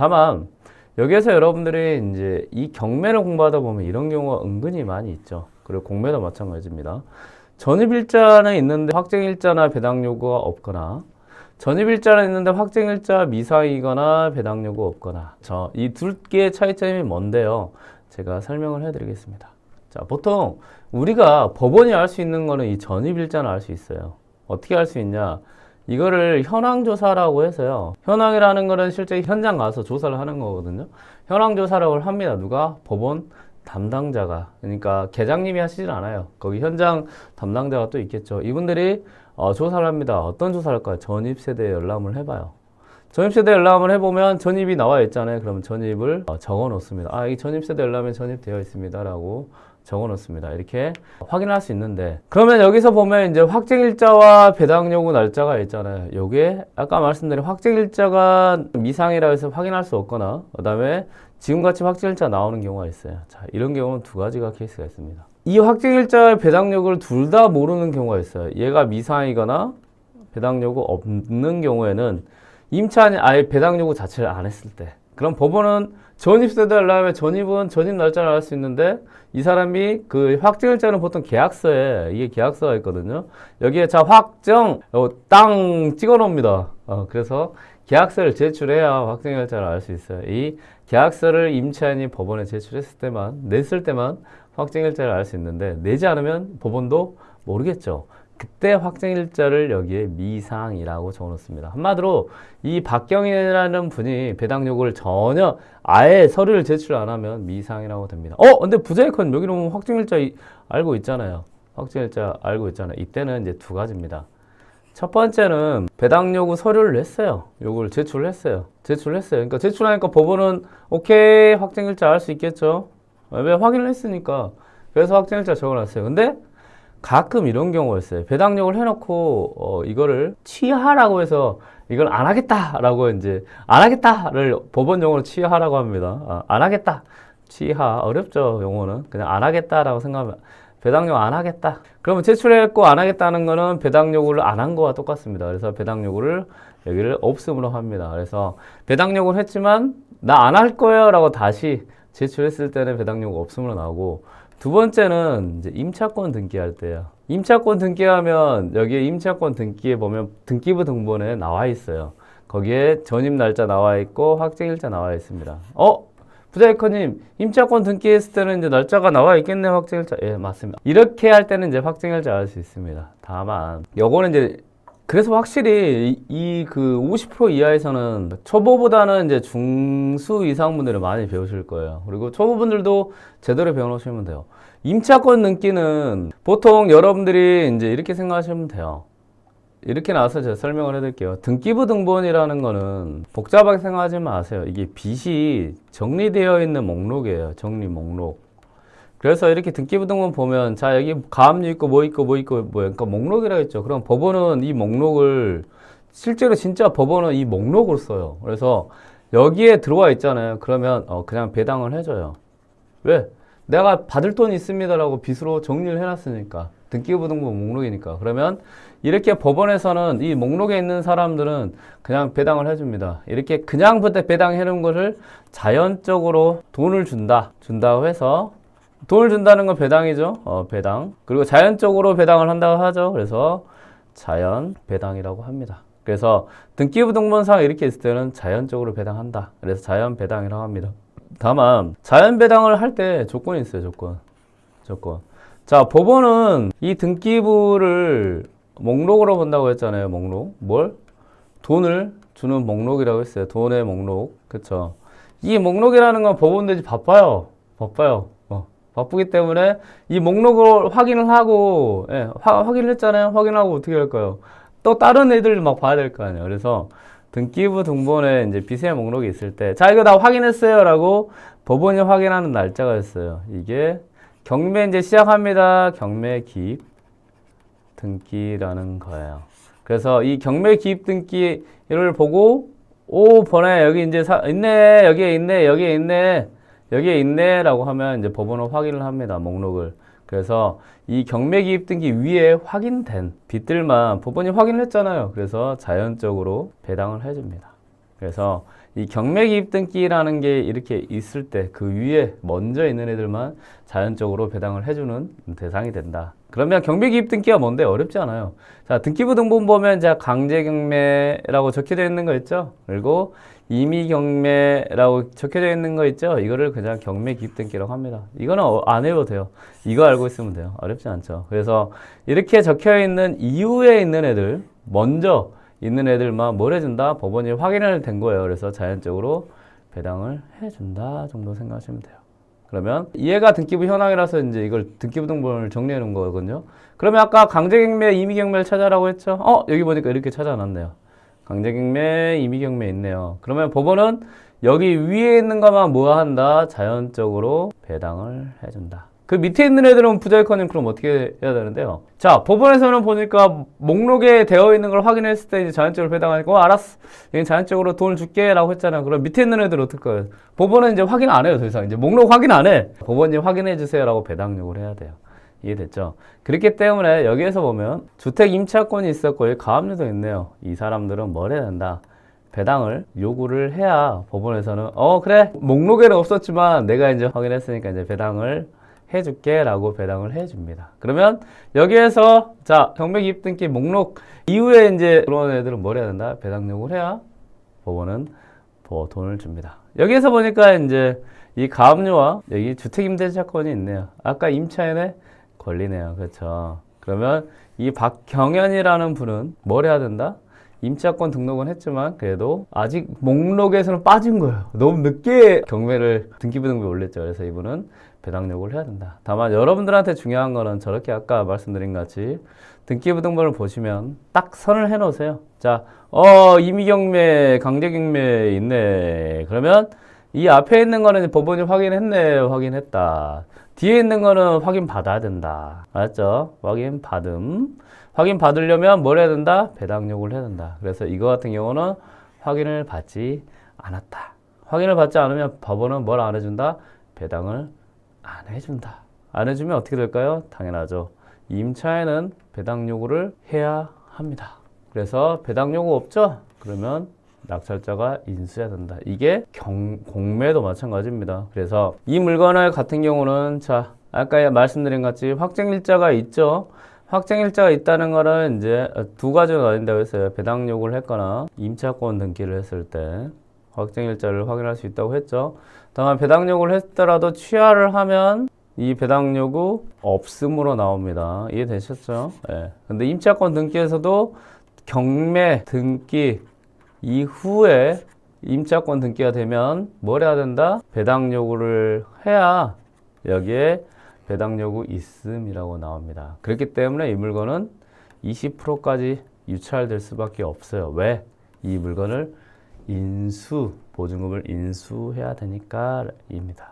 다만 여기에서 여러분들이 이제 이 경매를 공부하다 보면 이런 경우가 은근히 많이 있죠. 그리고 공매도 마찬가지입니다. 전입일자는 있는데 확정일자나 배당 요구가 없거나 전입일자는 있는데 확정일자 미상이거나 배당 요구 없거나 저이둘 개의 차이점이 뭔데요? 제가 설명을 해드리겠습니다. 자, 보통 우리가 법원이 알 수 있는 거는 이 전입일자는 알 수 있어요. 어떻게 알 수 있냐? 이거를 현황조사라고 해서요. 현황이라는 거는 실제 현장 가서 조사를 하는 거거든요. 현황조사라고 합니다. 누가? 법원 담당자가. 그러니까 계장님이 하시질 않아요. 거기 현장 담당자가 또 있겠죠. 이분들이 어, 조사를 합니다. 어떤 조사를 할까요? 전입세대 열람을 해봐요. 전입세대 열람을 해보면 전입이 나와 있잖아요. 그러면 전입을 어, 적어 놓습니다. 아, 이 전입세대 열람에 전입되어 있습니다. 라고 적어 놓습니다. 이렇게 확인할 수 있는데 그러면 여기서 보면 이제 확정일자와 배당 요구 날짜가 있잖아요. 요게 아까 말씀드린 확정일자가 미상이라 해서 확인할 수 없거나 그 다음에 지금같이 확정일자 나오는 경우가 있어요. 자, 이런 경우는 두 가지가 케이스가 있습니다. 이 확정일자의 배당 요구를 둘 다 모르는 경우가 있어요. 얘가 미상이거나 배당 요구 없는 경우에는 임차인이 아예 배당 요구 자체를 안 했을 때 그럼 법원은 전입세대 하려면 전입은 전입 날짜를 알 수 있는데 이 사람이 그 확정일자는 보통 계약서에 이게 계약서가 있거든요. 여기에 자 확정 어, 땅 찍어 놓습니다. 어, 그래서 계약서를 제출해야 확정일자를 알 수 있어요. 이 계약서를 임차인이 법원에 제출했을 때만 냈을 때만 확정일자를 알 수 있는데 내지 않으면 법원도 모르겠죠. 그때 확정일자를 여기에 미상이라고 적어놓습니다. 한마디로 이 박경이라는 분이 배당 요구를 전혀 아예 서류를 제출 안 하면 미상이라고 됩니다. 어, 근데 부자이컨 여기는 확정일자 이- 알고 있잖아요. 확정일자 알고 있잖아요. 이때는 이제 두 가지입니다. 첫 번째는 배당 요구 서류를 냈어요. 요걸 제출을 했어요. 제출을 했어요. 그러니까 제출하니까 법원은 오케이 확정일자 알 수 있겠죠. 왜 확인을 했으니까. 그래서 확정일자 적어놨어요. 근데 가끔 이런 경우가 있어요. 배당력을 해놓고 어, 이거를 취하라고 해서 이걸 안 하겠다라고 이제 안 하겠다를 법원 용어로 취하라고 합니다. 아, 안 하겠다. 취하 어렵죠 용어는 그냥 안 하겠다라고 생각하면 배당 요구 안 하겠다. 그러면 제출했고 안 하겠다는 거는 배당 요구를 안 한 거와 똑같습니다. 그래서 배당 요구를 여기를 없음으로 합니다. 그래서 배당 요구를 했지만 나 안 할 거예요라고 다시 제출했을 때는 배당 요구 없음으로 나오고 두 번째는 이제 임차권 등기할 때요. 임차권 등기하면 여기에 임차권 등기에 보면 등기부 등본에 나와 있어요. 거기에 전입 날짜 나와 있고 확정일자 나와 있습니다. 어? 부자이커님 임차권 등기했을 때는 이제 날짜가 나와 있겠네요 확정일자 예 맞습니다 이렇게 할 때는 이제 확정일자 알 수 있습니다 다만 요거는 이제 그래서 확실히 이 그 50% 이하에서는 초보보다는 이제 중수 이상 분들은 많이 배우실 거예요. 그리고 초보분들도 제대로 배워놓으시면 돼요. 임차권 등기는 보통 여러분들이 이제 이렇게 생각하시면 돼요. 이렇게 나와서 제가 설명을 해드릴게요. 등기부 등본이라는 거는 복잡하게 생각하지 마세요. 이게 빚이 정리되어 있는 목록이에요. 정리 목록. 그래서 이렇게 등기부 등본 보면 자 여기 가압류 있고 뭐 있고 뭐 있고 뭐 그러니까 목록이라 했죠. 그럼 법원은 이 목록을 실제로 진짜 법원은 이 목록을 써요. 그래서 여기에 들어와 있잖아요. 그러면 어 그냥 배당을 해줘요. 왜? 내가 받을 돈 있습니다라고 빚으로 정리를 해놨으니까 등기부 등본 목록이니까 그러면 이렇게 법원에서는 이 목록에 있는 사람들은 그냥 배당을 해줍니다. 이렇게 그냥 그때 배당해 놓은 것을 자연적으로 돈을 준다 준다고 해서 돈을 준다는 건 배당이죠. 어, 배당. 그리고 자연적으로 배당을 한다고 하죠. 그래서 자연 배당이라고 합니다. 그래서 등기부 등본상 이렇게 있을 때는 자연적으로 배당한다. 그래서 자연 배당이라고 합니다. 다만 자연 배당을 할 때 조건이 있어요. 조건. 조건. 자, 법원은 이 등기부를 목록으로 본다고 했잖아요. 목록. 뭘? 돈을 주는 목록이라고 했어요. 돈의 목록. 그쵸? 이 목록이라는 건 법원들이 바빠요. 바빠요. 어, 바쁘기 때문에 이 목록을 확인을 하고, 예, 화, 확인을 했잖아요. 확인하고 어떻게 할까요? 또 다른 애들 막 봐야 될 거 아니에요. 그래서 등기부 등본에 이제 비세 목록이 있을 때, 자, 이거 다 확인했어요. 라고 법원이 확인하는 날짜가 있어요. 이게 경매 이제 시작합니다. 경매 기입 등기라는 거예요. 그래서 이 경매 기입 등기를 보고, 오, 번에 여기 이제 사, 있네. 여기에 있네. 여기에 있네. 여기에 있네. 라고 하면 이제 법원은 확인을 합니다. 목록을. 그래서 이 경매 기입 등기 위에 확인된 빚들만 법원이 확인을 했잖아요. 그래서 자연적으로 배당을 해줍니다. 그래서 이 경매기입 등기라는 게 이렇게 있을 때 그 위에 먼저 있는 애들만 자연적으로 배당을 해주는 대상이 된다. 그러면 경매기입 등기가 뭔데 어렵지 않아요. 자 등기부 등본 보면 자 강제 경매라고 적혀져 있는 거 있죠. 그리고 임의 경매라고 적혀져 있는 거 있죠. 이거를 그냥 경매기입 등기라고 합니다. 이거는 어- 안 해도 돼요. 이거 알고 있으면 돼요. 어렵지 않죠. 그래서 이렇게 적혀 있는 이후에 있는 애들 먼저 있는 애들만 뭘 해준다? 법원이 확인을 된 거예요. 그래서 자연적으로 배당을 해준다 정도 생각하시면 돼요. 그러면 얘가 등기부 현황이라서 이제 이걸 등기부 등본을 정리해 놓은 거거든요. 그러면 아까 강제경매, 임의경매를 찾아라고 했죠. 어 여기 보니까 이렇게 찾아놨네요. 강제경매, 임의경매 있네요. 그러면 법원은 여기 위에 있는 것만 뭐 한다? 자연적으로 배당을 해준다. 그 밑에 있는 애들은 부자일커님 그럼 어떻게 해야 되는데요? 자, 법원에서는 보니까 목록에 되어 있는 걸 확인했을 때 이제 자연적으로 배당하니까 어, 알았어. 여기 자연적으로 돈을 줄게 라고 했잖아요. 그럼 밑에 있는 애들 어떨까요? 법원은 이제 확인 안 해요, 더 이상. 이제 목록 확인 안 해. 법원이 확인해 주세요 라고 배당 요구를 해야 돼요. 이해됐죠? 그렇기 때문에 여기에서 보면 주택 임차권이 있었고 가압류도 있네요. 이 사람들은 뭘 해야 된다? 배당을 요구를 해야 법원에서는 어 그래 목록에는 없었지만 내가 이제 확인했으니까 이제 배당을 해줄게 라고 배당을 해줍니다. 그러면 여기에서 자 경매 기입 등기 목록 이후에 이제 그런 애들은 뭘 해야 된다? 배당 요구를 해야 법원은 뭐 돈을 줍니다. 여기에서 보니까 이제 이 가압류와 여기 주택임대차권이 있네요. 아까 임차인에 걸리네요. 그렇죠. 그러면 이 박경현이라는 분은 뭘 해야 된다? 임차권 등록은 했지만 그래도 아직 목록에서는 빠진 거예요. 너무 늦게 경매를 등기부 등록에 올렸죠. 그래서 이분은 배당 요구를 해야 된다. 다만 여러분들한테 중요한 거는 저렇게 아까 말씀드린 것 같이 등기부 등본을 보시면 딱 선을 해 놓으세요. 자, 어, 임의경매, 강제경매 있네. 그러면 이 앞에 있는 거는 법원이 확인했네, 확인했다. 뒤에 있는 거는 확인 받아야 된다. 알았죠? 확인 받음. 확인 받으려면 뭘 해야 된다? 배당 요구를 해야 된다. 그래서 이거 같은 경우는 확인을 받지 않았다. 확인을 받지 않으면 법원은 뭘 안 해준다? 배당을 안 해준다. 안 해주면 어떻게 될까요? 당연하죠. 임차인은 배당 요구를 해야 합니다. 그래서 배당 요구 없죠? 그러면 낙찰자가 인수해야 된다. 이게 경, 공매도 마찬가지입니다. 그래서 이 물건을 같은 경우는 자 아까 말씀드린 같이 확정일자가 있죠. 확정일자가 있다는 거는 이제 두 가지로 나뉜다고 했어요. 배당 요구를 했거나 임차권 등기를 했을 때 확정일자를 확인할 수 있다고 했죠. 다만 배당 요구를 했더라도 취하를 하면 이 배당 요구 없음으로 나옵니다. 이해되셨죠? 예. 근데 임차권 등기에서도 경매 등기 이후에 임차권 등기가 되면 뭘 해야 된다? 배당 요구를 해야 여기에 배당 요구 있음이라고 나옵니다. 그렇기 때문에 이 물건은 20%까지 유찰될 수밖에 없어요. 왜? 이 물건을 인수, 보증금을 인수해야 되니까입니다.